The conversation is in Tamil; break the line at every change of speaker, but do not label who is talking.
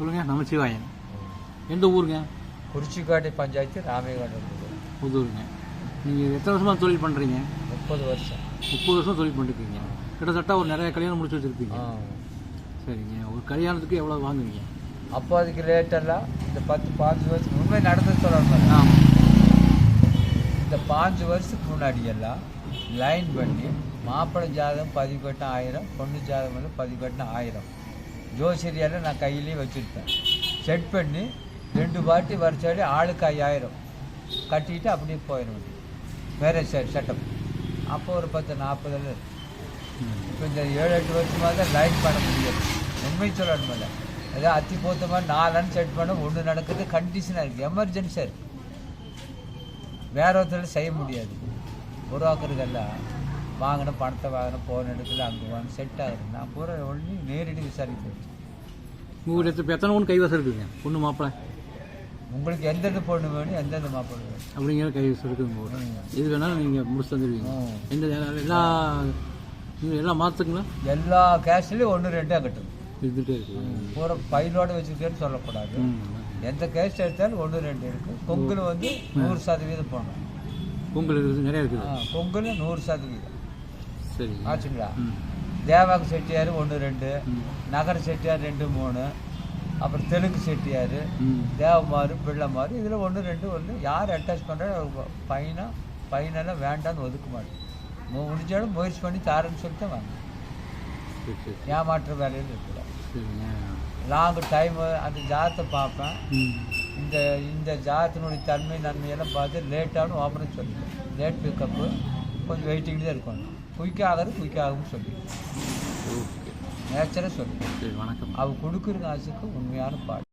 சொல்லுங்கள் நமச்சிவாயன் எந்த ஊருங்க?
குறிச்சிக்காட்டு பஞ்சாயத்து இருக்குது
புதூருங்க. நீங்கள் எத்தனை வருஷமாக தொழில் பண்ணுறீங்க
முப்பது வருஷம்.
முப்பது வருஷம் தொழில் பண்ணிருக்கீங்க. கிட்டத்தட்ட ஒரு நிறைய கல்யாணம் முடிச்சு வச்சுருப்பீங்க. சரிங்க. ஒரு கல்யாணத்துக்கு எவ்வளோ வாங்குவீங்க?
அப்போ அதுக்கு ரேட்டெல்லாம் இந்த பத்து பாஞ்சு வருஷம் உண்மை நடந்து சொல்லணும் இந்த பாஞ்சு வருஷத்துக்கு முன்னாடி எல்லாம் லைன் பண்ணி மாப்பிள்ளை ஜாதகம் பதிவு கட்டின ஆயிரம் பொண்ணு ஜாதகம் வந்து பதிவு கட்டின ஆயிரம். ஜோசியரியெல்லாம் நான் கையிலேயே வச்சுருப்பேன். செட் பண்ணி ரெண்டு பாட்டி வரைச்சாடி ஆளுக்கு ஐயாயிரம். கட்டிட்டு அப்படியே போயிடும் வேறு செட் செட்டப் அப்போ ஒரு பத்து நாற்பதுல இருக்கு இப்போ இந்த ஏழு எட்டு வருஷமாக தான் லைன் பண்ண முடியாது உண்மை சொல்லணுமில்ல ஏதோ அத்தி போத்த மாதிரி நாலு செட் பண்ண ஒன்று நடக்குது கண்டிஷனாக இருக்குது எமர்ஜென்சியாக இருக்குது வேற ஒருத்தர் செய்ய முடியாது. உருவாக்குறதெல்லாம் வாங்கின பணத்தை வாங்கின போன இடத்துல அங்கே வாங்க செட் ஆகுது நான் பூரா ஒன்று நேரடி விசாரிக்க
உங்கள்கிட்ட இப்போ எத்தனை ஒன்று கைவசம் இருக்குங்க? பொண்ணு மாப்பிள்ளை
உங்களுக்கு எந்தெந்த பொண்ணு வேணும் எந்தெந்த மாப்பிள்ளை வேணும்?
அப்படிங்கிற கைவசம் இருக்குங்க
ம்.
இது வேணாலும் நீங்கள் முடிச்சு தந்துடுவீங்க. எந்த எல்லா எல்லாம் மாற்றுங்களா
எல்லா கேஸ்ட்லேயும் ஒன்று ரெண்டாக கட்டும்
இருந்துகிட்டே இருக்கு.
பூரா பைலோட வச்சுருக்கேன்னு சொல்லக்கூடாது. எந்த கேஸ்ட் எடுத்தாலும் ஒன்று ரெண்டு இருக்குது பொங்கல் வந்து நூறு சதவீதம் போடணும்.
பொங்கல் இருக்குது நிறையா இருக்குது.
பொங்கல் நூறு சதவீதம். ஆச்சுங்களா?
ம்.
தேவாங்க செட்டியார் ஒன்று ரெண்டு. நகர செட்டியார் ரெண்டு மூணு. அப்புறம் தெலுங்கு செட்டியார்
ம்.
தேவமாறு பிள்ளைமாறு இதில் ஒன்று ரெண்டு ஒன்று யார் அட்டாச் பண்ணுறா பையனா? பையனெல்லாம் வேண்டான்னு ஒதுக்க மாட்டேன். முடிஞ்சாலும் முயற்சி பண்ணி தாரேன்னு சொல்லிட்டு வாங்க ஏமாற்ற வேலையில்
சரிங்க.
லாங் டைம் அந்த ஜாதத்தை பார்ப்பேன். இந்த இந்த ஜாதத்தினுடைய தன்மை நன்மையெல்லாம் பார்த்து லேட்டானு ஓப்பனும் சொல்லிட்டேன். லேட் பிக்கப்பு கொஞ்சம் வெயிட்டிங் தான் இருக்கணும். குயிக்காக ஆகிறது குயிக்காகும்னு சொல்லி.
ஓகே
நேச்சராக சொல்லி.
வணக்கம்.
அவ கொடுக்குற காசுக்கு உண்மையான பாடு.